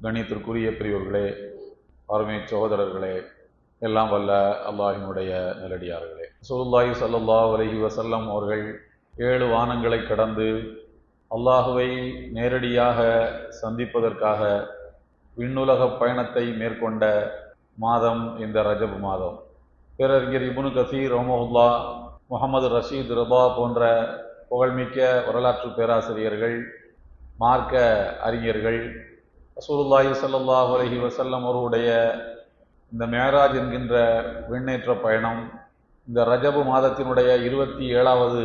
கணியத்திற்குரிய பெரியவர்களே அருமை சகோதரர்களே எல்லாம் வல்ல அல்லாஹினுடைய நிலடியார்களே சுல்லாஹி ஸல்லல்லாஹு அலஹி வசல்லம் அவர்கள் ஏழு வானங்களை கடந்து அல்லாஹுவை நேரடியாக சந்திப்பதற்காக விண்ணுலக பயணத்தை மேற்கொண்ட மாதம் இந்த ரஜப் மாதம். பேரறிஞர் இபுனு கசீர் ரஹமஹுல்லா முகமது ரஷீத் ரபா போன்ற புகழ்மிக்க வரலாற்று பேராசிரியர்கள் மார்க்க அறிஞர்கள் ரசூலுல்லாஹி ஸல்லல்லாஹு அலஹி வசல்லம் அவருடைய இந்த மேராஜ் என்கின்ற விண்ணேற்ற பயணம் இந்த ரஜபு மாதத்தினுடைய இருபத்தி ஏழாவது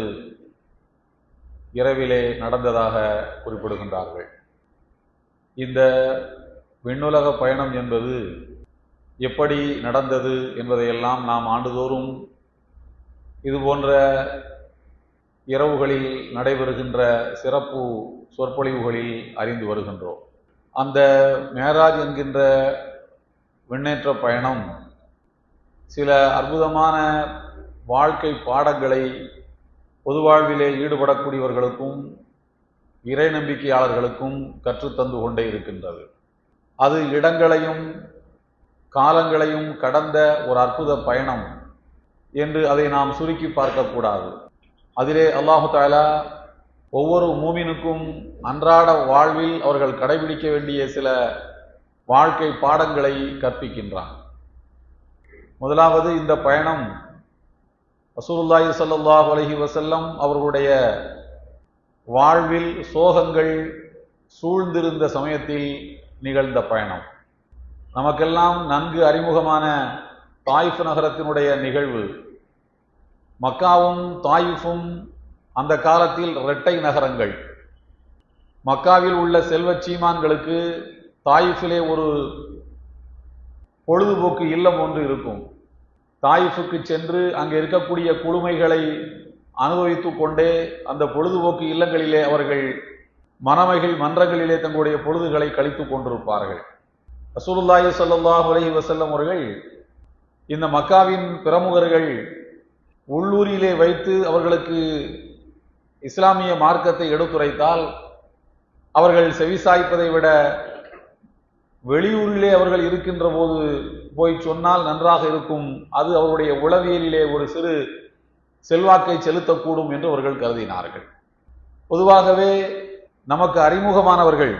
இரவிலே நடந்ததாக குறிப்பிடுகின்றார்கள். இந்த விண்ணுலக பயணம் என்பது எப்படி நடந்தது என்பதையெல்லாம் நாம் ஆண்டுதோறும் இது போன்ற இரவுகளில் நடைபெறுகின்ற சிறப்பு சொற்பொழிவுகளில் அறிந்து வருகின்றோம். அந்த மேராஜ் என்கின்ற விண்ணேற்ற பயணம் சில அற்புதமான வாழ்க்கை பாடங்களை பொது வாழ்விலே ஈடுபடக்கூடியவர்களுக்கும் இறை நம்பிக்கையாளர்களுக்கும் கற்றுத்தந்து கொண்டே இருக்கின்றது. அது இடங்களையும் காலங்களையும் கடந்த ஒரு அற்புத பயணம் என்று அதை நாம் சுருக்கி பார்க்கக்கூடாது அதிலே அல்லாஹு தாலா ஒவ்வொரு மூமினுக்கும் அன்றாட வாழ்வில் அவர்கள் கடைபிடிக்க வேண்டிய சில வாழ்க்கை பாடங்களை கற்பிக்கின்றான் முதலாவது இந்த பயணம் ரசூலுல்லாஹி சல்லாஹ் அலஹி வசல்லம் அவர்களுடைய வாழ்வில் சோகங்கள் சூழ்ந்திருந்த சமயத்தில் நிகழ்ந்த பயணம். நமக்கெல்லாம் நன்கு அறிமுகமான தாயிஃப் நகரத்தினுடைய நிகழ்வு. மக்காவும் தாயிஃபும் அந்த காலத்தில் இரட்டை நகரங்கள். மக்காவில் உள்ள செல்வ சீமான்களுக்கு தாயிஃபிலே ஒரு பொழுதுபோக்கு இல்லம் ஒன்று இருக்கும். தாயிஃபுக்கு சென்று அங்கே இருக்கக்கூடிய குழுமைகளை அனுபவித்து கொண்டே அந்த பொழுதுபோக்கு இல்லங்களிலே அவர்கள் மனமைகள் மன்றங்களிலே தங்களுடைய பொழுதுகளை கழித்து கொண்டிருப்பார்கள். ரசூலுல்லாஹி சல்லாஹ் அலஹி வசல்லம் அவர்கள் இந்த மக்காவின் பிரமுகர்கள் உள்ளூரிலே வைத்து அவர்களுக்கு இஸ்லாமிய மார்க்கத்தை எடுத்துரைத்தால் அவர்கள் செவிசாய்ப்பதை விட வெளியூரிலே அவர்கள் இருக்கின்ற போது போய் சொன்னால் நன்றாக இருக்கும். அது அவருடைய உளவியலிலே ஒரு சிறு செல்வாக்கை செலுத்தக்கூடும் என்று அவர்கள் கருதினார்கள். பொதுவாகவே நமக்கு அறிமுகமானவர்கள்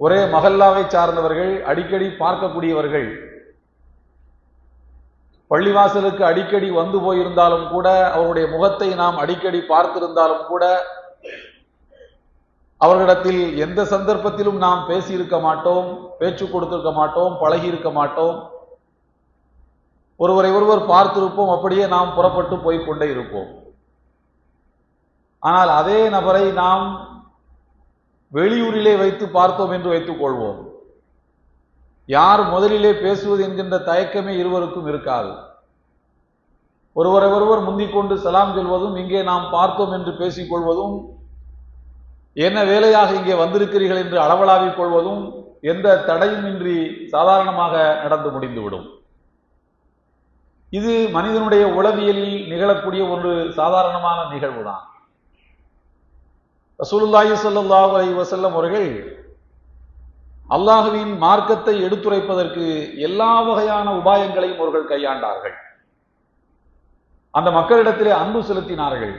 ஒரே மகல்லாவை சார்ந்தவர்கள் அடிக்கடி பார்க்கக்கூடியவர்கள் பள்ளிவாசலுக்கு அடிக்கடி வந்து போயிருந்தாலும் கூட அவருடைய முகத்தை நாம் அடிக்கடி பார்த்திருந்தாலும் கூட அவர்களிடத்தில் எந்த சந்தர்ப்பத்திலும் நாம் பேசியிருக்க மாட்டோம் பேச்சு கொடுத்திருக்க மாட்டோம் பழகி இருக்க மாட்டோம். ஒருவரை ஒருவர் பார்த்திருப்போம் அப்படியே நாம் புறப்பட்டு போய்கொண்டே இருப்போம். ஆனால் அதே நபரை நாம் வெளியூரிலே வைத்து பார்த்தோம் என்று வைத்துக் கொள்வோம். யார் முதலிலே பேசுவது என்கின்ற தயக்கமே இருவருக்கும் இருக்காது. ஒருவரை ஒருவர் முந்திக் கொண்டு சலாம் சொல்வதும் இங்கே நாம் பார்த்தோம் என்று பேசிக் கொள்வதும் என்ன வேலையாக இங்கே வந்திருக்கிறீர்கள் என்று அளவலாவிக் கொள்வதும் எந்த தடையுமின்றி சாதாரணமாக நடந்து முடிந்துவிடும். இது மனிதனுடைய உளவியலில் நிகழக்கூடிய ஒரு சாதாரணமான நிகழ்வுதான். ரசூலுல்லாஹி ஸல்லல்லாஹு அலி வசல்லம் அவர்கள் அல்லாஹுவின் மார்க்கத்தை எடுத்துரைப்பதற்கு எல்லா வகையான உபாயங்களையும் அவர்கள் கையாண்டார்கள். அந்த மக்களிடத்திலே அன்பு செலுத்தினார்கள்.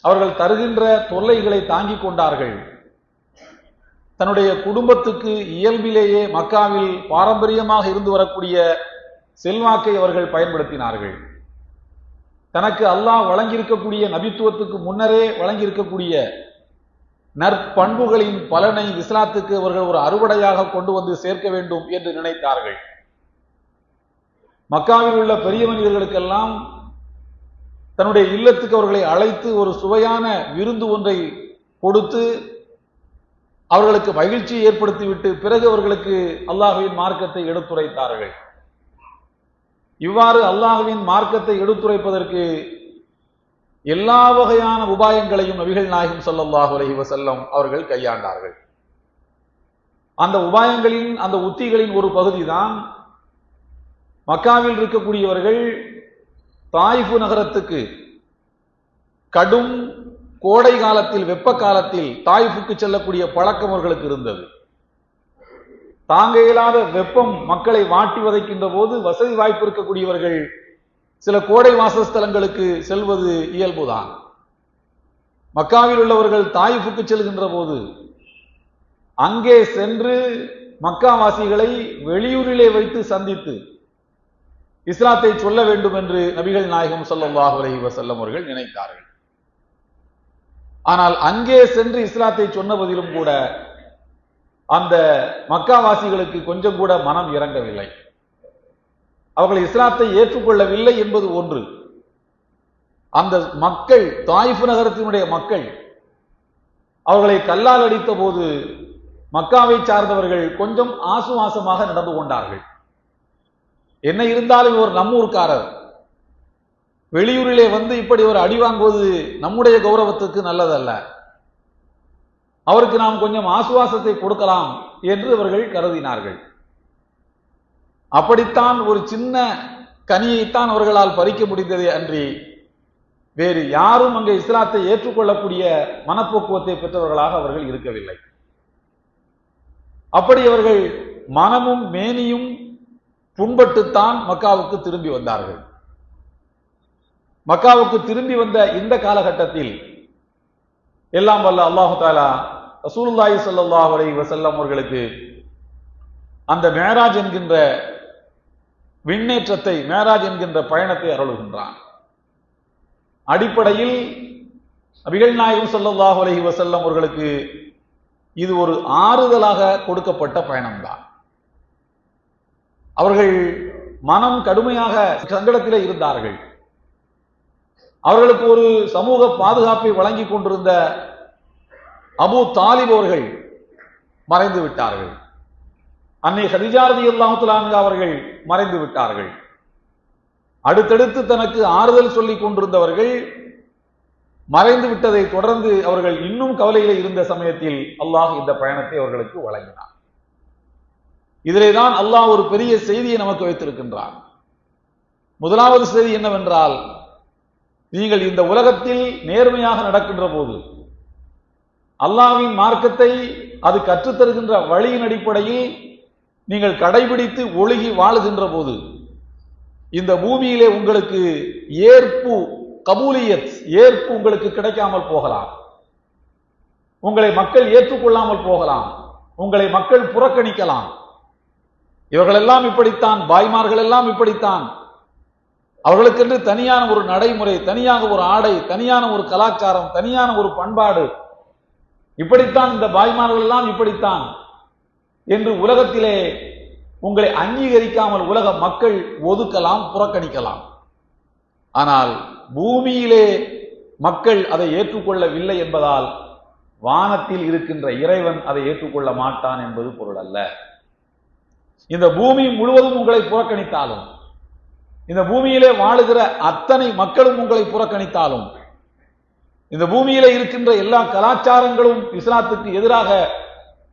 அவர்கள் தருகின்ற தொல்லைகளை தாங்கிக் கொண்டார்கள். தன்னுடைய குடும்பத்துக்கு இயல்பிலேயே மக்காவில் பாரம்பரியமாக இருந்து வரக்கூடிய செல்வாக்கை அவர்கள் பயன்படுத்தினார்கள். தனக்கு அல்லாஹ் வழங்கியிருக்கக்கூடிய நபித்துவத்துக்கு முன்னரே வழங்கியிருக்கக்கூடிய நற்பண்புகளின் பலனை இஸ்லாத்துக்கு அவர்கள் ஒரு அறுவடையாக கொண்டு வந்து சேர்க்க வேண்டும் என்று நினைத்தார்கள். மக்காவில் உள்ள பெரிய மனிதர்களுக்கெல்லாம் தன்னுடைய இல்லத்துக்கு அவர்களை அழைத்து ஒரு சுவையான விருந்து ஒன்றை கொடுத்து அவர்களுக்கு மகிழ்ச்சியை ஏற்படுத்திவிட்டு பிறகு அவர்களுக்கு அல்லாஹுவின் மார்க்கத்தை எடுத்துரைத்தார்கள். இவ்வாறு அல்லாஹுவின் மார்க்கத்தை எடுத்துரைப்பதற்கு எல்லா வகையான உபாயங்களையும் நபிகள் நாயகம் ஸல்லல்லாஹு அலஹி வசல்லம் அவர்கள் கையாண்டார்கள். அந்த உபாயங்களின் அந்த உத்திகளின் ஒரு பகுதிதான் மக்காவில் இருக்கக்கூடியவர்கள் தாய்ஃபு நகரத்துக்கு கடும் கோடை காலத்தில் வெப்ப காலத்தில் தாய்ஃபுக்கு செல்லக்கூடிய பழக்கம் அவர்களுக்கு இருந்தது. தாங்க இயலாத வெப்பம் மக்களை வாட்டி வதைக்கின்ற போது வசதி வாய்ப்பு இருக்கக்கூடியவர்கள் சில கோடை வாசஸ்தலங்களுக்கு செல்வது இயல்புதான். மக்காவில் உள்ளவர்கள் தாயிஃபுக்கு செல்கின்ற போது அங்கே சென்று மக்காவாசிகளை வெளியூரிலே வைத்து சந்தித்து இஸ்லாத்தை சொல்ல வேண்டும் என்று நபிகள் நாயகம் ஸல்லல்லாஹு அலைஹி வஸல்லம் அவர்கள் நினைத்தார்கள். ஆனால் அங்கே சென்று இஸ்லாத்தை சொன்னபதிலும் கூட அந்த மக்காவாசிகளுக்கு கொஞ்சம் கூட மனம் இறங்கவில்லை. அவர்கள் இஸ்லாத்தை ஏற்றுக்கொள்ளவில்லை என்பது ஒன்று. அந்த மக்கள் தாயிஃபு நகரத்தினுடைய மக்கள் அவர்களை கல்லால் அடித்த போது மக்காவை சார்ந்தவர்கள் கொஞ்சம் ஆசுவாசமாக நடந்து கொண்டார்கள். என்ன இருந்தாலும் ஒரு நம்மூர்க்காரர் வெளியூரிலே வந்து இப்படி ஒரு அடி வாங்குவது நம்முடைய கௌரவத்துக்கு நல்லதல்ல. அவருக்கு நாம் கொஞ்சம் ஆசுவாசத்தை கொடுக்கலாம் என்று அவர்கள் கருதினார்கள். அப்படித்தான் ஒரு சின்ன கனியைத்தான் அவர்களால் பறிக்க முடிந்தது அன்றி வேறு யாரும் அங்கே இஸ்லாத்தை ஏற்றுக்கொள்ளக்கூடிய மனப்போக்குவத்தை பெற்றவர்களாக அவர்கள் இருக்கவில்லை. அப்படி அவர்கள் மனமும் மேனியும் புண்பட்டுத்தான் மக்காவுக்கு திரும்பி வந்தார்கள். மக்காவுக்கு திரும்பி வந்த இந்த காலகட்டத்தில் எல்லாம் வல்ல அல்லாஹு தாலா ரசூலுல்லாஹி சல்லாஹ் அலைஹி வசல்லம் அவர்களுக்கு அந்த மேராஜ் என்கின்ற விண்ணேற்றத்தை மேராஜ் என்கின்ற பயணத்தை அருளுகின்றான். அடிப்படையில் நபிகள் நாயகம் ஸல்லல்லாஹு அலஹி வசல்லம் அவர்களுக்கு இது ஒரு ஆறுதலாக கொடுக்கப்பட்ட பயணம்தான். அவர்கள் மனம் கடுமையாக சங்கடத்திலே இருந்தார்கள். அவர்களுக்கு ஒரு சமூக பாதுகாப்பை வழங்கி கொண்டிருந்த அபு தாலிப் அவர்கள் மறைந்து விட்டார்கள். அன்னை ஹதிஜாரதி அல்லாஹுலான்கு அவர்கள் மறைந்து விட்டார்கள். அடுத்தடுத்து தனக்கு ஆறுதல் சொல்லிக் கொண்டிருந்தவர்கள் மறைந்து விட்டதை தொடர்ந்து அவர்கள் இன்னும் கவலையில இருந்த சமயத்தில் அல்லாஹ் இந்த பயணத்தை அவர்களுக்கு வழங்கினார் இதிலே தான் அல்லாஹ் ஒரு பெரிய செய்தியை நமக்கு வைத்திருக்கின்றான். முதலாவது செய்தி என்னவென்றால் நீங்கள் இந்த உலகத்தில் நேர்மையாக நடக்கின்ற போது அல்லாவின் மார்க்கத்தை அது கற்றுத்தருகின்ற வழியின் அடிப்படையில் நீங்கள் கடைபிடித்து ஒழுகி வாழுகின்ற போது இந்த பூமியிலே உங்களுக்கு ஏற்பு கபூலியத் ஏற்பு உங்களுக்கு கிடைக்காமல் போகலாம். உங்களை மக்கள் ஏற்றுக்கொள்ளாமல் போகலாம். உங்களை மக்கள் புறக்கணிக்கலாம். இவர்களெல்லாம் இப்படித்தான் பாய்மார்கள் எல்லாம் இப்படித்தான். அவர்களுக்கென்று தனியான ஒரு நடைமுறை தனியாக ஒரு ஆடை தனியான ஒரு கலாச்சாரம் தனியான ஒரு பண்பாடு. இப்படித்தான் இந்த பாய்மார்கள் எல்லாம் இப்படித்தான். என்று உலகத்திலே உங்களை அங்கீகரிக்காமல் உலக மக்கள் ஒதுக்கலாம் புறக்கணிக்கலாம். ஆனால் பூமியிலே மக்கள் அதை ஏற்றுக்கொள்ளவில்லை என்பதால் வானத்தில் இருக்கின்ற இறைவன் அதை ஏற்றுக்கொள்ள மாட்டான் என்பது பொருள் அல்ல. இந்த பூமி முழுவதும் உங்களை புறக்கணித்தாலும் இந்த பூமியிலே வாழுகிற அத்தனை மக்களும் உங்களை புறக்கணித்தாலும் இந்த பூமியிலே இருக்கின்ற எல்லா கலாச்சாரங்களும் இஸ்லாத்துக்கு எதிராக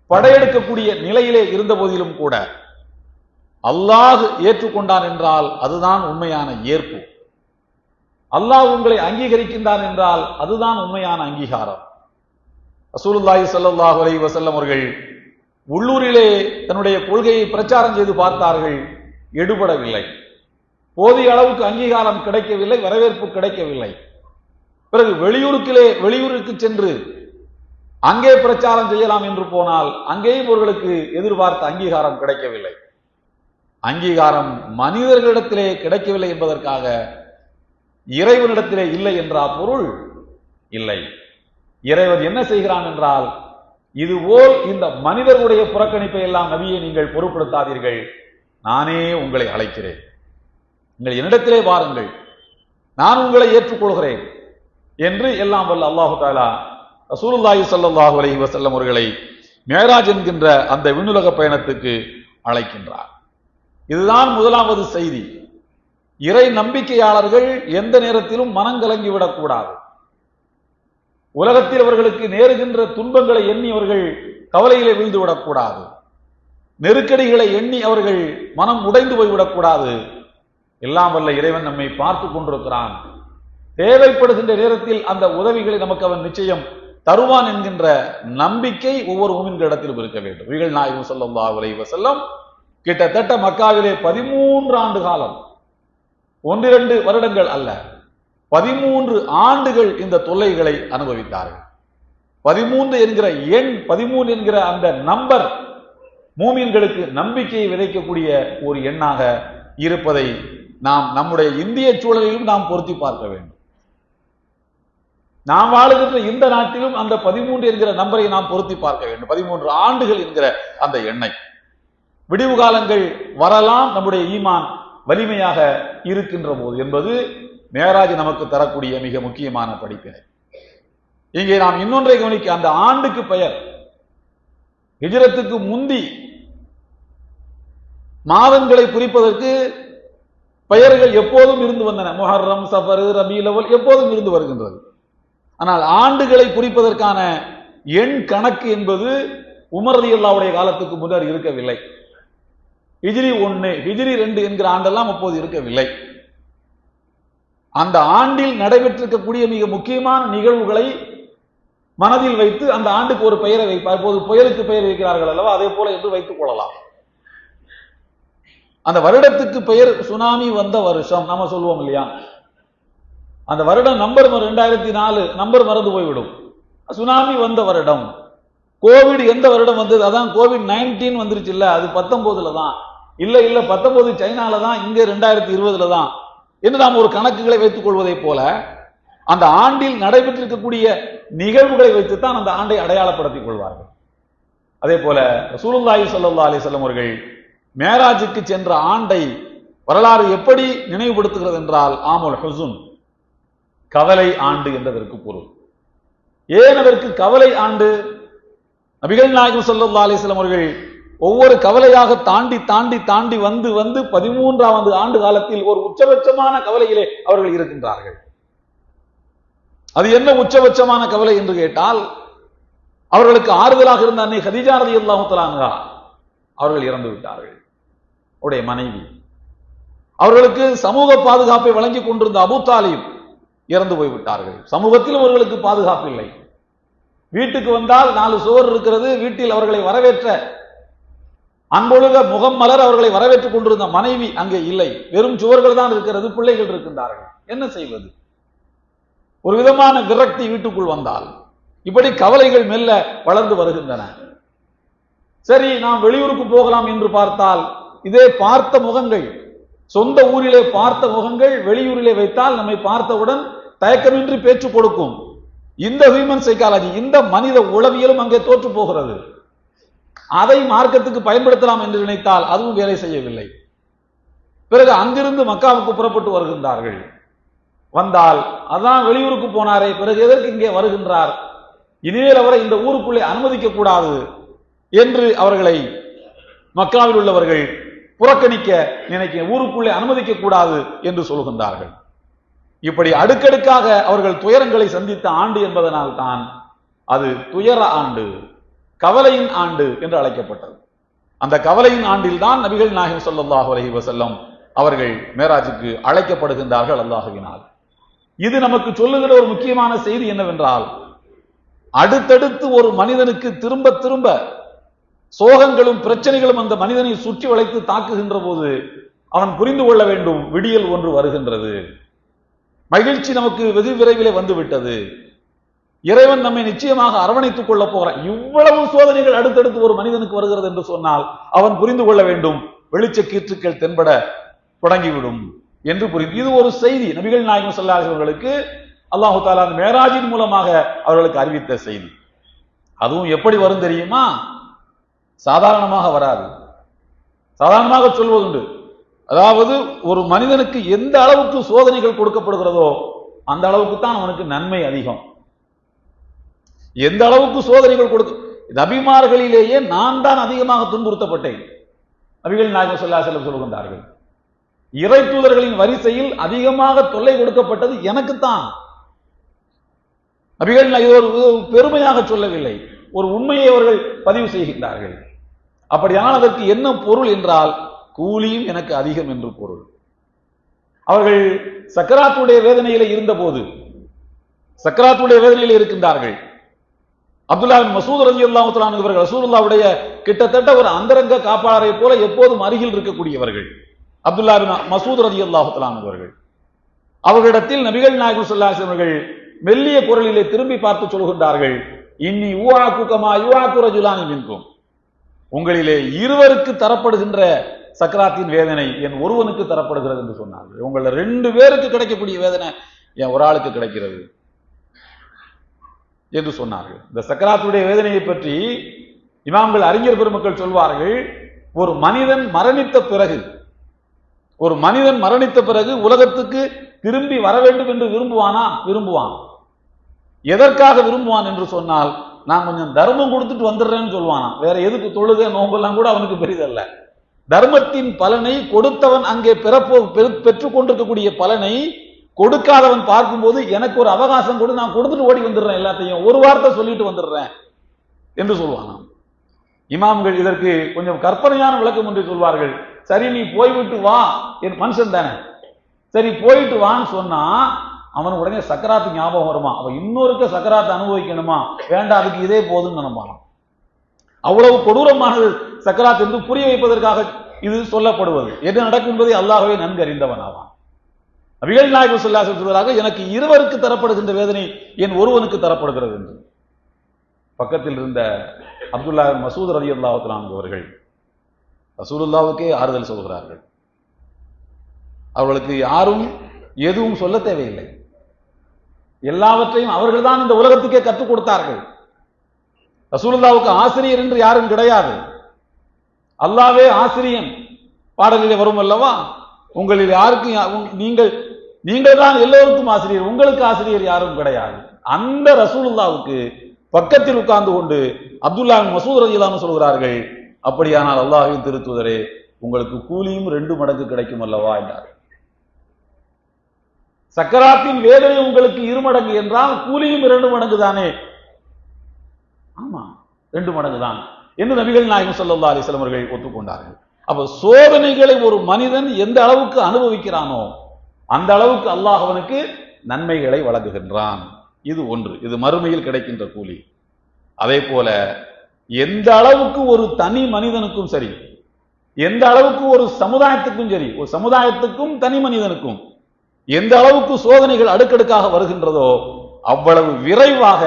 படையெடுக்கக்கூடிய நிலையிலே இருந்த போதிலும் கூட அல்லாஹ் ஏற்றுக்கொண்டான் என்றால் அதுதான் உண்மையான ஏற்பு. அல்லாஹ் உங்களை அங்கீகரிக்கின்றான் என்றால் அதுதான் உண்மையான அங்கீகாரம். அசூலுல்லாஹி சல்லாஹ் அலி வசல்லம் அவர்கள் உள்ளூரிலே தன்னுடைய கொள்கையை பிரச்சாரம் செய்து பார்த்தார்கள் எடுபடவில்லை. போதிய அளவுக்கு அங்கீகாரம் கிடைக்கவில்லை வரவேற்பு கிடைக்கவில்லை. பிறகு வெளியூருக்கிலே வெளியூருக்கு சென்று அங்கே பிரச்சாரம் செய்யலாம் என்று போனால் அங்கேயும் இவர்களுக்கு எதிர்பார்த்த அங்கீகாரம் கிடைக்கவில்லை. அங்கீகாரம் மனிதர்களிடத்திலே கிடைக்கவில்லை என்பதற்காக இறைவனிடத்திலே இல்லை என்றா பொருள்? இல்லை. இறைவன் என்ன செய்கிறான் என்றால் இதுபோல் இந்த மனிதர்களுடைய புறக்கணிப்பை எல்லாம் நபியை நீங்கள் பொருட்படுத்தாதீர்கள். நானே உங்களை அழைக்கிறேன். நீங்கள் என்னிடத்திலே வாருங்கள். நான் உங்களை ஏற்றுக்கொள்கிறேன் என்று எல்லாம் வல்ல அல்லாஹு தாலா ரசூலுல்லாஹி ஸல்லல்லாஹு அலஹி வசல்லம் அவர்களை மேராஜ் என்கின்ற அந்த விண்ணுலக பயணத்துக்கு அழைக்கின்றார். இதுதான் முதலாவது செய்தி. இறை நம்பிக்கையாளர்கள் எந்த நேரத்திலும் மனங்கலங்கி விடக்கூடாது. உலகத்தில் அவர்களுக்கு நேருகின்ற துன்பங்களை எண்ணி அவர்கள் கவலையிலே வீழ்ந்து விடக்கூடாது. நெருக்கடிகளை எண்ணி அவர்கள் மனம் உடைந்து போய்விடக்கூடாது எல்லாம் வல்ல இறைவன் நம்மை பார்த்து கொண்டிருக்கிறான். தேவைப்படுகின்ற நேரத்தில் அந்த உதவிகளை நமக்கு அவன் நிச்சயம் தருவான் என்கின்ற நம்பிக்கை ஒவ்வொரு இடத்திலும் இருக்க வேண்டும். இகழ் நாயகம் ஸல்லல்லாஹு அலைஹி வஸல்லம் கிட்டத்தட்ட மக்காவிலே பதிமூன்று ஆண்டு காலம் ஒன்றிரண்டு வருடங்கள் அல்ல பதிமூன்று ஆண்டுகள் இந்த தொல்லைகளை அனுபவித்தார்கள். பதிமூன்று என்கிற எண் பதிமூன்று என்கிற அந்த நம்பர் மூமியன்களுக்கு நம்பிக்கையை விதைக்கக்கூடிய ஒரு எண்ணாக இருப்பதை நாம் நம்முடைய இந்திய சூழலிலும் நாம் பொருத்தி பார்க்க வேண்டும். நாம் வாழுகின்ற இந்த நாட்டிலும் அந்த பதிமூன்று என்கிற நம்பரை நாம் பொருத்தி பார்க்க வேண்டும். பதிமூன்று ஆண்டுகள் என்கிற அந்த எண்ணை. விடிவு காலங்கள் வரலாம் நம்முடைய ஈமான் வலிமையாக இருக்கின்ற போது என்பது மேராஜ் நமக்கு தரக்கூடிய மிக முக்கியமான படிப்பினை. இங்கே நாம் இன்னொன்றை கவனிக்க அந்த ஆண்டுக்கு பெயர் எஜிரத்துக்கு முந்தி மாதங்களை குறிப்பதற்கு பெயர்கள் எப்போதும் இருந்து வந்தன. முஹர்ரம் சஃபர் ரபி லவல் எப்போதும் இருந்து வருகின்றது. ஆனால் ஆண்டுகளை குறிப்பதற்கான எண் கணக்கு என்பது உமரதி அல்லாவுடைய காலத்துக்கு முன்னர் இருக்கவில்லை. ஹிஜிரி ஒன்று ஹிஜிரி ரெண்டு என்கிற ஆண்டெல்லாம் அப்போது இருக்கவில்லை. அந்த ஆண்டில் நடைபெற்றிருக்கக்கூடிய மிக முக்கியமான நிகழ்வுகளை மனதில் வைத்து அந்த ஆண்டுக்கு ஒரு பெயரை வைப்பார் இப்போது புயலுக்கு பெயர் வைக்கிறார்கள் அல்லவா? அதே போல என்று வைத்துக் கொள்ளலாம். அந்த வருடத்துக்கு பெயர் சுனாமி வந்த வருஷம் நம்ம சொல்லுவோம் இல்லையா? அந்த வருடம் நம்பர் ரெண்டாயிரத்தி நாலு நம்பர் மறந்து போய்விடும். சுனாமி வந்த வருடம். கோவிட் எந்த வருடம் வந்தது? அதான் கோவிட் நைன்டீன் வந்துருச்சு இல்ல அது பத்தொன்பதுல தான். இல்ல இல்ல பத்தொன்பது சைனால தான் இங்க ரெண்டாயிரத்தி இருபதுல தான். என்று நாம் ஒரு கணக்குகளை வைத்துக் கொள்வதை போல அந்த ஆண்டில் நடைபெற்றிருக்கக்கூடிய நிகழ்வுகளை வைத்துத்தான் அந்த ஆண்டை அடையாளப்படுத்திக் கொள்வார்கள். அதே போல ரசூலுல்லாஹி சல்லா அலிசல்லம் அவர்கள் மேராஜுக்கு சென்ற ஆண்டை வரலாறு எப்படி நினைவுபடுத்துகிறது என்றால் ஆமுல் ஹசுன் கவலை ஆண்டு என்பதற்கு பொருள். ஏன் அதற்கு கவலை ஆண்டு? நபிகள் நாயகம் சொல்லா அலிஸ்லாம் அவர்கள் ஒவ்வொரு கவலையாக தாண்டி தாண்டி தாண்டி வந்து வந்து பதிமூன்றாவது ஆண்டு காலத்தில் ஒரு உச்சபட்சமான கவலையிலே அவர்கள் இருக்கின்றார்கள். அது என்ன உச்சபட்சமான கவலை என்று கேட்டால் அவர்களுக்கு ஆறுதலாக இருந்த அன்னை ஹதீஜா ரலியல்லாஹு அவர்கள் இறந்து விட்டார்கள். அவருடைய மனைவி. அவர்களுக்கு சமூக பாதுகாப்பை வழங்கி கொண்டிருந்த அபு தாலிப் இறந்து போய்விட்டார்கள். சமூகத்தில் அவர்களுக்கு பாதுகாப்பு இல்லை. வீட்டுக்கு வந்தால் நாலு சுவர் இருக்கிறது வீட்டில் அவர்களை வரவேற்ற அன்பொழுக முகம் மலர் அவர்களை வரவேற்றுக் கொண்டிருந்த மனைவி அங்கே இல்லை. வெறும் சுவர்கள் தான் இருக்கிறது பிள்ளைகள் இருக்கின்றார்கள். என்ன செய்வது? ஒரு விதமான விரக்தி வீட்டுக்குள் வந்தால் இப்படி கவலைகள் மெல்ல வளர்ந்து வருகின்றன. சரி நாம் வெளியூருக்கு போகலாம் என்று பார்த்தால் இதே பார்த்த முகங்கள் சொந்த ஊரிலே பார்த்த முகங்கள் வெளியூரிலே வைத்தால் நம்மை பார்த்தவுடன் தயக்கமின்றி பேச்சு கொடுக்கும். இந்த ஹியூமன் சைக்காலஜி இந்த மனித உளவியலும் அங்கே தோற்று போகிறது. அதை மார்க்கத்துக்கு பயன்படுத்தலாம் என்று நினைத்தால் அதுவும் வேலை செய்யவில்லை. பிறகு அங்கிருந்து மக்காவுக்கு புறப்பட்டு வருகின்றார்கள். வந்தால் அதான் வெளியூருக்கு போனாரே பிறகு எதற்கு இங்கே வருகின்றார்? இனிமேல் அவரை இந்த ஊருக்குள்ளே அனுமதிக்க கூடாது என்று அவர்களை மக்காவில் உள்ளவர்கள் புறக்கணிக்க நினைக்க ஊருக்குள்ளே அனுமதிக்க கூடாது என்று சொல்கின்றார்கள் இப்படி அடுக்கடுக்காக அவர்கள் துயரங்களை சந்தித்த ஆண்டு என்பதனால் தான் அது துயர ஆண்டு கவலையின் ஆண்டு என்று அழைக்கப்பட்டது. அந்த கவலையின் ஆண்டில் தான் நபிகள் நாயகம் ஸல்லல்லாஹு அலஹி வசல்லம் அவர்கள் மேராஜுக்கு அழைக்கப்படுகின்றார்கள் அல்லாஹுவினால். இது நமக்கு சொல்லுகிற ஒரு முக்கியமான செய்தி என்னவென்றால் அடுத்தடுத்து ஒரு மனிதனுக்கு திரும்ப திரும்ப சோகங்களும் பிரச்சனைகளும் அந்த மனிதனை சுற்றி வளைத்து தாக்குகின்ற போது அவன் புரிந்து கொள்ள வேண்டும் விடியல் ஒன்று வருகின்றது. மகிழ்ச்சி நமக்கு வெகு விரைவிலே வந்துவிட்டது. இறைவன் நம்மை நிச்சயமாக அரவணைத்துக் கொள்ள போகிறான். இவ்வளவு சோதனைகள் அடுத்தடுத்து ஒரு மனிதனுக்கு வருகிறது என்று சொன்னால் அவன் புரிந்து கொள்ள வேண்டும். வெளிச்ச கீற்றுக்கள் தென்பட தொடங்கிவிடும் என்று புரிந்து. இது ஒரு செய்தி. நபிகள் நாயகம் ஸல்லல்லாஹு அவர்களுக்கு அல்லாஹு தாலா மேராஜின் மூலமாக அவர்களுக்கு அறிவித்த செய்தி. அதுவும் எப்படி வரும் தெரியுமா? சாதாரணமாக வராது. சாதாரணமாக சொல்வதுண்டு. அதாவது ஒரு மனிதனுக்கு எந்த அளவுக்கு சோதனைகள் கொடுக்கப்படுகிறதோ அந்த அளவுக்கு தான் அவனுக்கு நன்மை அதிகம். எந்த அளவுக்கு சோதனைகள் கொடுக்க நபிமார்களிலேயே நான் தான் அதிகமாக துன்புறுத்தப்பட்டேன். நபிகள் நாயகம் சொல்லா செல்லம் சொல்கின்றார்கள். இறை தூதர்களின் வரிசையில் அதிகமாக தொல்லை கொடுக்கப்பட்டது எனக்குத்தான். நபிகள் இது ஒரு பெருமையாக சொல்லவில்லை. ஒரு உண்மையை அவர்கள் பதிவு செய்கின்றார்கள். அப்படியானால் அதற்கு என்ன பொருள் என்றால் கூலியும் எனக்கு அதிகம் என்று பொருள். அவர்கள் சக்கராத்துடைய வேதனையில இருந்தபோது சக்கராத்துடைய வேதனையில் இருக்கின்றார்கள். அப்துல்லாவின் மசூத் ரஜி அல்லாஹ் இவர்கள் ரசூலுல்லாவுடைய கிட்டத்தட்ட ஒரு அந்தரங்க காப்பாளரை போல எப்போதும் அருகில் இருக்கக்கூடியவர்கள். அப்துல்லாவின் மசூத் ரஜி அல்லாஹ் இவர்கள். அவர்களிடத்தில் நபிகள் நாயகம் ஸல்லல்லாஹு அவர்கள் மெல்லிய குரலிலே திரும்பி பார்த்து சொல்கின்றார்கள். இன்னி ஊஆக்கு கமா யூஆக்கு ரஜுலானி மின்கும். உங்களிலே இருவருக்கு தரப்படுகின்ற சக்கராத்தின் வேதனை என் ஒருவனுக்கு தரப்படுகிறது என்று சொன்னார்கள். உங்களை ரெண்டு பேருக்கு கிடைக்கக்கூடிய வேதனை என் ஒரு ஆளுக்கு கிடைக்கிறது என்று சொன்னார்கள். இந்த சக்கராத்துடைய வேதனையை பற்றி இமாம்கள் அறிஞர் பெருமக்கள் சொல்வார்கள் ஒரு மனிதன் மரணித்த பிறகு ஒரு மனிதன் மரணித்த பிறகு உலகத்துக்கு திரும்பி வர வேண்டும் என்று விரும்புவானா? விரும்புவான். எதற்காக விரும்புவான் என்று சொன்னால் நான் கொஞ்சம் தர்மம் கொடுத்துட்டு வந்துடுறேன்னு சொல்லுவானா. வேற எதுக்கு தொழுகை நோம்பெல்லாம் கூட அவனுக்கு பெரிதல்ல. தர்மத்தின் பலனை கொடுத்தவன் அங்கே பிறப்போ பெரு- பெற்றுக் கொண்டிருக்கக்கூடிய பலனை கொடுக்காதவன் பார்க்கும்போது எனக்கு ஒரு அவகாசம் கொடு நான் கொடுத்துட்டு ஓடி வந்துடுறேன் எல்லாத்தையும். ஒரு வார்த்தை சொல்லிட்டு வந்துடுறேன் என்று சொல்லுவானாம். இமாம்கள் இதற்கு கொஞ்சம் கற்பனையான விளக்கம் என்று சொல்வார்கள். சரி நீ போய்விட்டு வா. என் மனுஷன் தானே. சரி போயிட்டு வான்னு சொன்னா அவன் உடனே சக்கராத்து ஞாபகம் வருமா? அவன் இன்னொருக்க சக்கராத்து அனுபவிக்கணுமா? வேண்டாம் அதுக்கு இதே போதும்னு நினைப்பான் அவ்வளவு கொடூரமானது சக்கராத் என்று புரிய வைப்பதற்காக இது சொல்லப்படுவது. எது நடக்கும் என்பதை அல்லாஹ்வே நன்கு அறிந்தவன் ஆவான் அபிகள் நாயகம் சொல்லா சொல்வதாக எனக்கு இருவருக்கு தரப்படுகின்ற வேதனை என் ஒருவனுக்கு தரப்படுகிறது என்று. பக்கத்தில் இருந்த அப்துல்லா மசூத் அலி அல்லாஹுலாம் அவர்கள் ரசூலுல்லாவுக்கே ஆறுதல் சொல்கிறார்கள். அவர்களுக்கு யாரும் எதுவும் சொல்ல தேவையில்லை. எல்லாவற்றையும் அவர்கள்தான் இந்த உலகத்துக்கே கற்றுக் கொடுத்தார்கள். ரசூலுல்லாவுக்கு ஆசிரியர் என்று யாரும் கிடையாது. அல்லாவே ஆசிரியன். பாடலிலே வரும் அல்லவா? உங்களில் யாருக்கும் நீங்கள் நீங்கள் தான் எல்லோருக்கும் ஆசிரியர் உங்களுக்கு ஆசிரியர் யாரும் கிடையாது. அந்த ரசூலுல்லாவுக்கு பக்கத்தில் உட்கார்ந்து கொண்டு அப்துல்லா மசூத் ரஜிலான்னு சொல்கிறார்கள் அப்படியானால் அல்லாஹின் திருத்துவதரே உங்களுக்கு கூலியும் ரெண்டு மடங்கு கிடைக்கும் அல்லவா? என்றார் சக்கராத்தின் வேதனை உங்களுக்கு இரு மடங்கு என்றால் கூலியும் இரண்டு மடங்கு தானே? ஆமா ரெண்டு மடங்கு தான். என்று நபிகள் நாயகம் ஸல்லல்லாஹு அலைஹி அவர்கள் ஒத்துக்கொண்டார்கள். அப்ப சோதனைகளை ஒரு மனிதன் எந்த அளவுக்கு அனுபவிக்கிறானோ அந்த அளவுக்கு அல்லாஹ் அவனுக்கு நன்மைகளை வழங்குகின்றான். இது ஒன்று. இது மறுமையில் கிடைக்கின்ற கூலி. அதே போல எந்த அளவுக்கு ஒரு தனி மனிதனுக்கும் சரி எந்த அளவுக்கு ஒரு சமுதாயத்துக்கும் சரி ஒரு சமுதாயத்துக்கும் தனி மனிதனுக்கும் எந்த அளவுக்கு சோதனைகள் அடுக்கடுக்காக வருகின்றதோ அவ்வளவு விரைவாக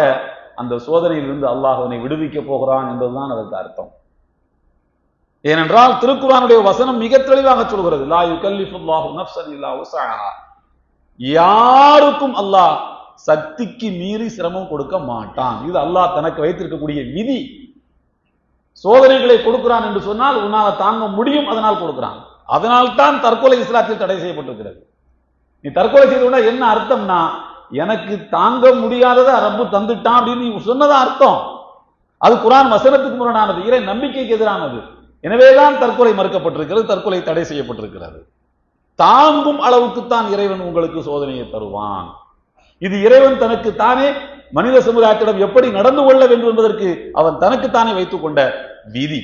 அந்த சோதனையிலிருந்து அல்லாஹ் அவனை விடுவிக்க போகிறான் என்பதுதான் அதற்கு அர்த்தம். ஏனென்றால் திருக்குறானுடைய வசனம் மிக தெளிவாக சொல்கிறது. லா யுகல்லிஃபுல்லாஹு நஃப்ஸன் இல்லா யாருக்கும் அல்லாஹ் சக்திக்கு மீறி சிரமம் கொடுக்க மாட்டான். இது அல்லாஹ் தனக்கு வைத்திருக்கக்கூடிய விதி. சோதனைகளை கொடுக்கிறான் என்று சொன்னால் உன்னால தாங்க முடியும் அதனால் கொடுக்கிறான். அதனால் தான் தற்கொலை இஸ்லாத்தில் தடை செய்யப்பட்டிருக்கிறது. நீ தற்கொலை செய்து என்ன அர்த்தம்னா எனக்கு தாங்க முடியாததை ரப்பு தந்துட்டான் அப்படின்னு நீ சொன்னதா அர்த்தம். அது குரான் வசனத்துக்கு முரணானது இறை நம்பிக்கைக்கு எதிரானது. எனவேதான் தற்கொலை மறுக்கப்பட்டிருக்கிறது தற்கொலை தடை செய்யப்பட்டிருக்கிறது. தாங்கும் அளவுக்குத்தான் இறைவன் உங்களுக்கு சோதனையை தருவான். இது இறைவன் தனக்கு தானே மனித சமுதாயத்திடம் எப்படி நடந்து கொள்ள வேண்டும் என்பதற்கு அவன் தனக்குத்தானே வைத்துக் கொண்ட விதி.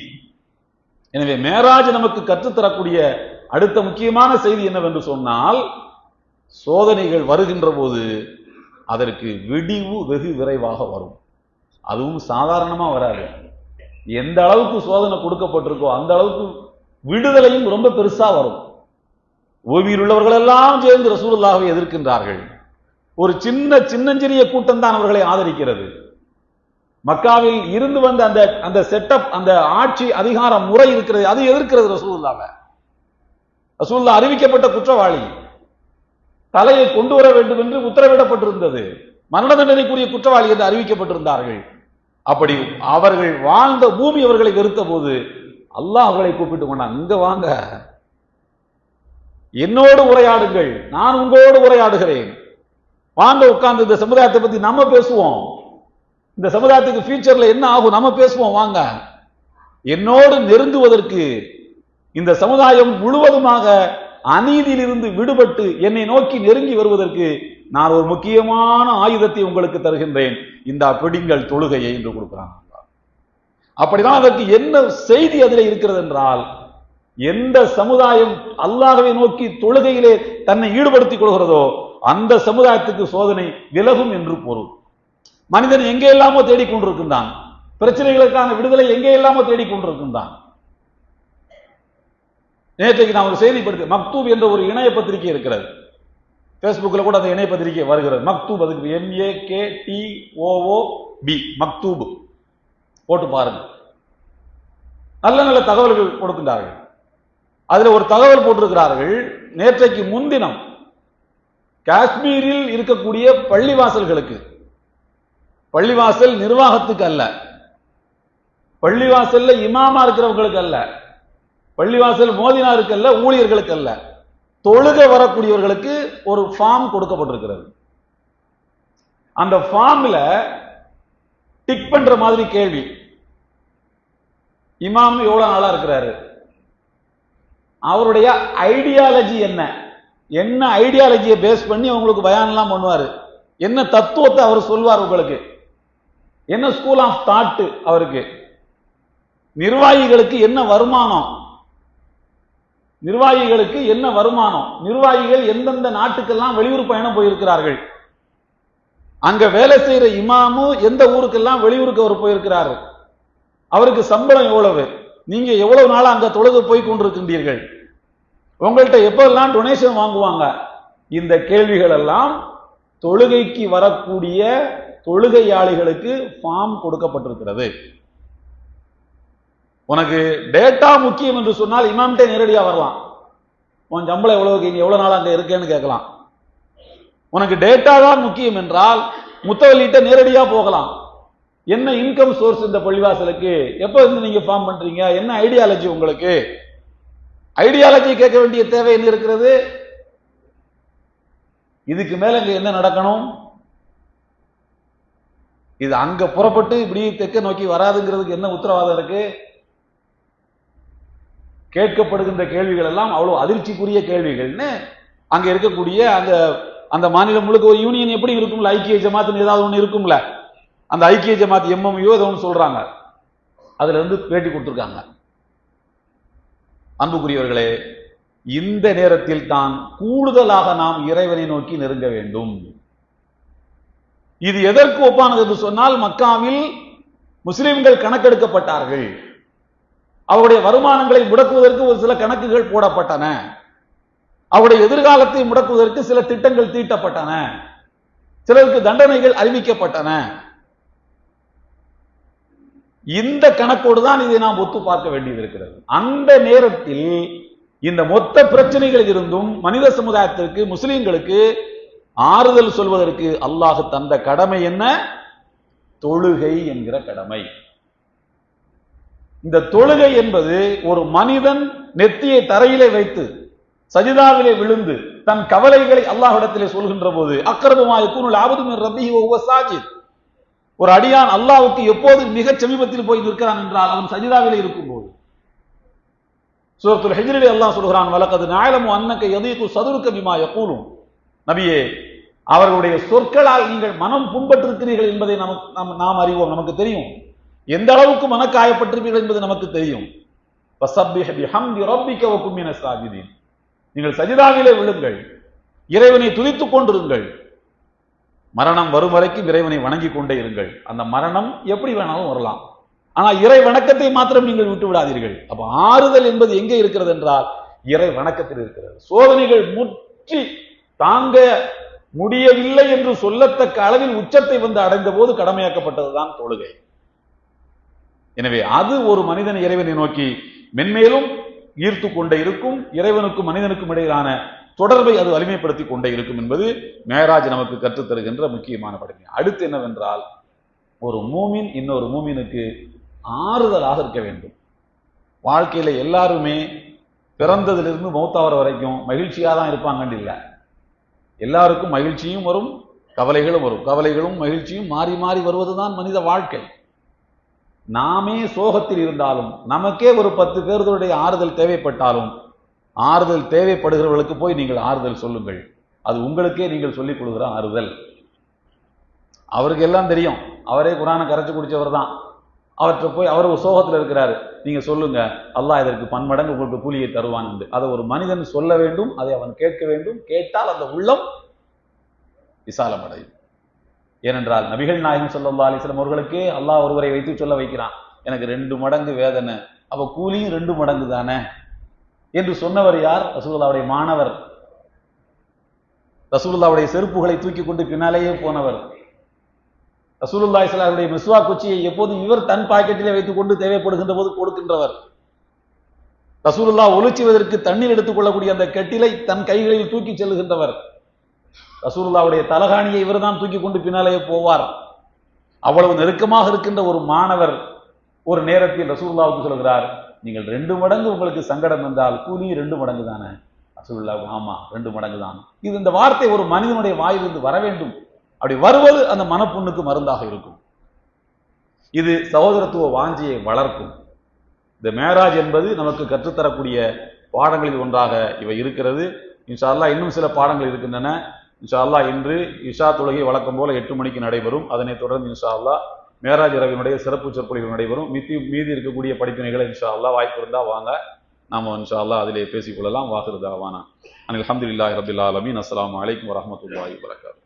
எனவே மேராஜ் நமக்கு கற்றுத்தரக்கூடிய அடுத்த முக்கியமான செய்தி என்னவென்று சொன்னால் சோதனைகள் வருகின்ற போது அதற்கு விடிவு வெகு விரைவாக வரும். அதுவும் சாதாரணமா வராது. எந்த அளவுக்கு சோதனை கொடுக்கப்பட்டிருக்கோ அந்த அளவுக்கு விடுதலையும் ரொம்ப பெருசா வரும். ஓவியில் உள்ளவர்கள் எல்லாம் சேர்ந்து ரசூலுல்லாவை எதிர்க்கின்றார்கள். ஒரு சின்ன சின்னஞ்சிறிய கூட்டம் தான் அவர்களை ஆதரிக்கிறது. மக்காவில் இருந்து வந்த அந்த அந்த செட்டப் அந்த ஆட்சி அதிகார முறை இருக்கிறது அது எதிர்க்கிறது ரசூலுல்லாவை ரசூல்லா அறிவிக்கப்பட்ட குற்றவாளி. தலையை கொண்டு வர வேண்டும் என்று உத்தரவிடப்பட்டிருந்தது. மரண தண்டனைக்குரிய குற்றவாளி என்று அறிவிக்கப்பட்டிருந்தார்கள். அப்படி அவர்கள் வாழ்ந்த பூமி அவர்களை வெறுத்த போது அல்லாஹ் அவர்களை கூப்பிட்டு கொண்டான் இங்க வாங்க. என்னோடு உரையாடுங்கள். நான் உங்களோடு உரையாடுகிறேன். வாங்க உட்கார்ந்து இந்த சமுதாயத்தை பத்தி நம்ம பேசுவோம். இந்த சமுதாயத்துக்கு ஃபியூச்சர்ல என்ன ஆகும் நம்ம பேசுவோம் வாங்க. என்னோடு நெருங்குவதற்கு இந்த சமுதாயம் முழுவதுமாக அநீதியிலிருந்து விடுபட்டு என்னை நோக்கி நெருங்கி வருவதற்கு நான் ஒரு முக்கியமான ஆயுதத்தை உங்களுக்கு தருகின்றேன். இந்த பிடிங்கள் தொழுகையை என்று கொடுக்கிறான் அப்படிதான் அதற்கு என்ன செய்தி அதில் இருக்கிறது என்றால் எந்த சமுதாயம் அல்லாஹவை நோக்கி தொழுகையிலே தன்னை ஈடுபடுத்திக் கொள்கிறதோ அந்த சமுதாயத்துக்கு சோதனை விலகும் என்று பொருள். மனிதன் எங்கே இல்லாமோ தேடிக்கொண்டிருக்கின்றான். பிரச்சனைகளுக்கான விடுதலை எங்கே இல்லாமோ தேடிக்கொண்டிருக்கின்றான். நேற்றைக்கு நான் ஒரு செய்தி படித்தேன் மக்தூப் என்ற ஒரு இணைய பத்திரிகை இருக்கிறது. ஃபேஸ்புக்கில் கூட அந்த இணைய பத்திரிகை வருகிறது. மக்தூப் அதுக்கு M A K T O O B Maktoob. போட்டு பாருங்க. நல்ல நல்ல தகவல்கள் கொடுக்கின்றார்கள். அதுல ஒரு தகவல் போட்டிருக்கிறார்கள். நேற்றைக்கு முன்தினம் காஷ்மீரில் இருக்கக்கூடிய பள்ளிவாசல்களுக்கு பள்ளிவாசல் நிர்வாகத்துக்கு அல்ல பள்ளிவாசல்ல இமாமா இருக்கிறவங்களுக்கு அல்ல பள்ளிவாசல் மோதினாருக்கு அல்ல ஊழியர்களுக்கு அல்ல தொழுக வரக்கூடியவர்களுக்கு ஒரு ஃபார்ம் கொடுக்கப்பட்டிருக்கிறது. அந்த ஃபார்ம்ல டிக் பண்ற மாதிரி கேள்வி. இமாம் எவ்வளவு நாளா இருக்கிறாரு? அவருடைய ஐடியாலஜி என்ன? என்ன ஐடியாலஜியை பேஸ் பண்ணி அவங்களுக்கு பயான்லாம் பண்ணுவாரு? என்ன தத்துவத்தை அவர் சொல்வார் உங்களுக்கு? என்ன ஸ்கூல் ஆஃப் தாட் அவருக்கு? நிர்வாகிகளுக்கு என்ன வருமானம்? நிர்வாகிகளுக்கு என்ன வருமானம்? நிர்வாகிகள் எந்தெந்த நாட்டுக்கெல்லாம் வெளியூர் பயணம் போயிருக்கிறார்கள்? அங்க வேலை செய்யற இமாமு எந்த ஊருக்கெல்லாம் வெளியூருக்கு அவர் போயிருக்கிறாரு? அவருக்கு சம்பளம் எவ்வளவு? நீங்க எவ்வளவு நாள் அங்க தொழுக போய் கொண்டிருக்கின்றீர்கள்? உங்கள்கிட்ட எப்பெல்லாம் டொனேஷன் வாங்குவாங்க? இந்த கேள்விகள் எல்லாம் தொழுகைக்கு வரக்கூடிய தொழுகையாளிகளுக்கு ஃபார்ம் கொடுக்கப்பட்டிருக்கிறது. உனக்கு டேட்டா முக்கியம் என்று சொன்னால் இமாம்கிட்ட நேரடியா வரலாம் உன் சம்பளம் எவ்வளவு இங்கே எவ்வளவு நாள் அங்கே இருக்கேன்னு கேட்கலாம். உனக்கு டேட்டா தான் முக்கியம் என்றால் முத்தவல்லிட்ட நேரடியா போகலாம். என்ன இன்கம் சோர்ஸ் இந்த பள்ளிவாசலுக்கு? எப்போ இருந்து நீங்க ஃபார்ம் பண்றீங்க? என்ன ஐடியாலஜி உங்களுக்கு? ஐடியாலஜி கேட்க வேண்டிய தேவை என்ன இருக்கிறது? இதுக்கு மேல இங்க என்ன நடக்கணும்? இது அங்க புறப்பட்டு இப்படி தெற்க நோக்கி வராதுங்கிறதுக்கு என்ன உத்தரவாதம் இருக்கு? கேட்கப்படுகின்ற கேள்விகள் எல்லாம் அவ்வளவு அதிர்ச்சிக்குரிய கேள்விகள்னு அங்க இருக்கக்கூடிய அந்த அந்த மாநிலம் முழுக்க ஒரு யூனியன் எப்படி இருக்கும்ல? ஐக்கிய ஜமாத்துன்னு ஏதாவது ஒண்ணு இருக்கும்ல? அந்த ஐக்கிய ஜமாத் எம்எம்யூ ஏதோ ஒன்று சொல்றாங்க. அதுல இருந்து பேட்டி கொடுத்துருக்காங்க. அன்புக்குரியவர்களே இந்த நேரத்தில் தான் கூடுதலாக நாம் இறைவனை நோக்கி நெருங்க வேண்டும். இது எதற்கு ஒப்பானது என்று சொன்னால் மக்காவில் முஸ்லிம்கள் கணக்கெடுக்கப்பட்டார்கள். அவருடைய வருமானங்களை முடக்குவதற்கு ஒரு சில கணக்குகள் போடப்பட்டன. அவருடைய எதிர்காலத்தை முடக்குவதற்கு சில திட்டங்கள் தீட்டப்பட்டன. சிலருக்கு தண்டனைகள் அறிவிக்கப்பட்டன. இந்த கணக்கோடு தான் இதை நாம் ஒத்து பார்க்க வேண்டியது இருக்கிறது. அந்த நேரத்தில் இந்த மொத்த பிரச்சனைகள் இருந்தும் மனித சமுதாயத்திற்கு முஸ்லிம்களுக்கு ஆறுதல் சொல்வதற்கு அல்லாஹ் தந்த கடமை என்ன? தொழுகை என்கிற கடமை. இந்த தொழுகை என்பது ஒரு மனிதன் நெத்தியை தரையிலே வைத்து சஜிதாவிலே விழுந்து தன் கவலைகளை அல்லாஹிடத்திலே சொல்கின்ற போது அக்கரபமாய் கூறுள் ஆபதும் ரப்பி சாஜித். ஒரு அடியான் அல்லாவுக்கு எப்போது மிகச் சமீபத்தில் போய் நிற்கிறான் என்றால் அவன் சஜிதாவிலே இருக்கும்போது. சூரத்துல் ஹெஜ்ரிலே அல்லாஹ் சொல்கிறான் வழக்கது நாயலமு அன்னக்க எதீக்கு சதுருக்க பிமா கூறும் நபியே அவர்களுடைய சொற்களால் நீங்கள் மனம் புண்பட்டிருக்கிறீர்கள் என்பதை நமக்கு நாம் அறிவோம் நமக்கு தெரியும். எந்த அளவுக்கு மனக்காயப்பட்டிருப்பீர்கள் என்பது நமக்கு தெரியும். நீங்கள் சஜிதாவிலே விழுங்கள். இறைவனை துதித்துக் கொண்டிருங்கள். மரணம் வரும் வரைக்கும் இறைவனை வணங்கி கொண்டே இருங்கள். அந்த மரணம் எப்படி வேணாலும் வரலாம். ஆனா இறை வணக்கத்தை மாத்திரம் நீங்கள் விட்டு விடாதீர்கள். அப்ப ஆறுதல் என்பது எங்கே இருக்கிறது என்றால் இறை வணக்கத்தில் இருக்கிறது. சோதனைகள் முற்றி தாங்க முடியவில்லை என்று சொல்லத்தக்க அளவில் உச்சத்தை வந்து அடைந்த போது கடமையாக்கப்பட்டதுதான் தொழுகை. எனவே அது ஒரு மனிதன் இறைவனை நோக்கி மென்மேலும் ஈர்த்து கொண்டே இருக்கும் இறைவனுக்கும் மனிதனுக்கும் இடையிலான தொடர்பை அது வலிமைப்படுத்தி கொண்டே இருக்கும் என்பது மேராஜ் நமக்கு கற்றுத் தருகின்ற முக்கியமான படிமை. அடுத்து என்னவென்றால் ஒரு மூமின் இன்னொரு மூமினுக்கு ஆறுதலாக இருக்க வேண்டும். வாழ்க்கையில் எல்லாருமே பிறந்ததிலிருந்து மௌத்தாவர வரைக்கும் மகிழ்ச்சியாக தான் இருப்பாங்கன்னு இல்லை. எல்லாருக்கும் மகிழ்ச்சியும் வரும் கவலைகளும் வரும். கவலைகளும் மகிழ்ச்சியும் மாறி மாறி வருவதுதான் மனித வாழ்க்கை. நாமே சோகத்தில் இருந்தாலும் நமக்கே ஒரு பத்து பேர்களுடைய ஆறுதல் தேவைப்பட்டாலும் ஆறுதல் தேவைப்படுகிறவர்களுக்கு போய் நீங்கள் ஆறுதல் சொல்லுங்கள். அது உங்களுக்கே நீங்கள் சொல்லிக் கொடுக்குற ஆறுதல். அவருக்கு எல்லாம் தெரியும். அவரே குரானை கரைச்சு குடிச்சவர் தான். அவற்றை போய் அவர் சோகத்தில் இருக்கிறாரு. நீங்க சொல்லுங்க அல்லாஹ் இதற்கு பன்மடங்கு உங்களுக்கு கூலியை தருவான் என்று. அதை ஒரு மனிதன் சொல்ல வேண்டும் அதை அவன் கேட்க வேண்டும். கேட்டால் அந்த உள்ளம் விசாலமடையும். ஏனென்றால் நபிகள் நாயகம் சொல்லல்லா அலிஸ்லம் அவர்களுக்கு அல்லாஹ் ஒருவரை வைத்து சொல்ல வைக்கிறான். எனக்கு ரெண்டு மடங்கு வேதனை. அப்போ கூலியும் ரெண்டு மடங்கு தானே? என்று சொன்னவர் யார்? ரசூல்லாவுடைய மாணவர். ரசூலுல்லாவுடைய செருப்புகளை தூக்கி கொண்டு பின்னாலேயே போனவர். ரசூலுல்லா ஸல்லல்லாஹுடைய மிஸ்வா குச்சியை எப்போதும் இவர் தன் பாக்கெட்டிலே வைத்துக் கொண்டு தேவைப்படுகின்ற போது கொடுக்கின்றவர். ரசூலுல்லா ஒளிச்சுவதற்கு தண்ணீர் எடுத்துக் கொள்ளக்கூடிய அந்த கெட்டிலை தன் கைகளில் தூக்கி செல்லுகின்றவர். ரசூல்லாவுடைய தலகாணியை இவர்தான் தூக்கி கொண்டு பின்னாலேயே போவார். அவ்வளவு நெருக்கமாக இருக்கின்ற ஒரு மாணவர் ஒரு நேரத்தில் ரசூல்லாவுக்கு சொல்கிறார் நீங்கள் ரெண்டு மடங்கு உங்களுக்கு சங்கடம் வந்தால் கூலி ரெண்டு மடங்கு தானே? ரசூல்லா ஆமா ரெண்டு மடங்கு தான். இது இந்த வார்த்தை ஒரு மனிதனுடைய வாயிலிருந்து வர வேண்டும். அப்படி வருவது அந்த மனப்புண்ணுக்கு மருந்தாக இருக்கும். இது சகோதரத்துவ வாஞ்சியை வளர்க்கும். இந்த மேராஜ் என்பது நமக்கு கற்றுத்தரக்கூடிய பாடங்களில் ஒன்றாக இவை இருக்கிறது. இன்ஷால்லா இன்னும் சில பாடங்கள் இருக்கின்றன. இன்ஷா அல்லாஹ் இன்று இஷா தொழுகை வழக்கம் போல எட்டு மணிக்கு நடைபெறும். அதனைத் தொடர்ந்து இன்ஷா அல்லாஹ் மேராஜ் இரவினுடைய சிறப்பு சொற்பொழிவு நடைபெறும். மித்தி மீதி இருக்கக்கூடிய படிப்பினைகளை இன்ஷா அல்லா வாய்ப்பு இருந்தால் வாங்க. நாம இன்ஷா அல்லாஹ் அதிலே பேசிக்கொள்ளலாம் வாக்குறதாவானா அனில் அல்ஹம்துலில்லாஹி ரபில் ஆலமீன். அஸ்லாம் வலைக்கம் வரமத்துல்லாஹி வபரகாத்துஹு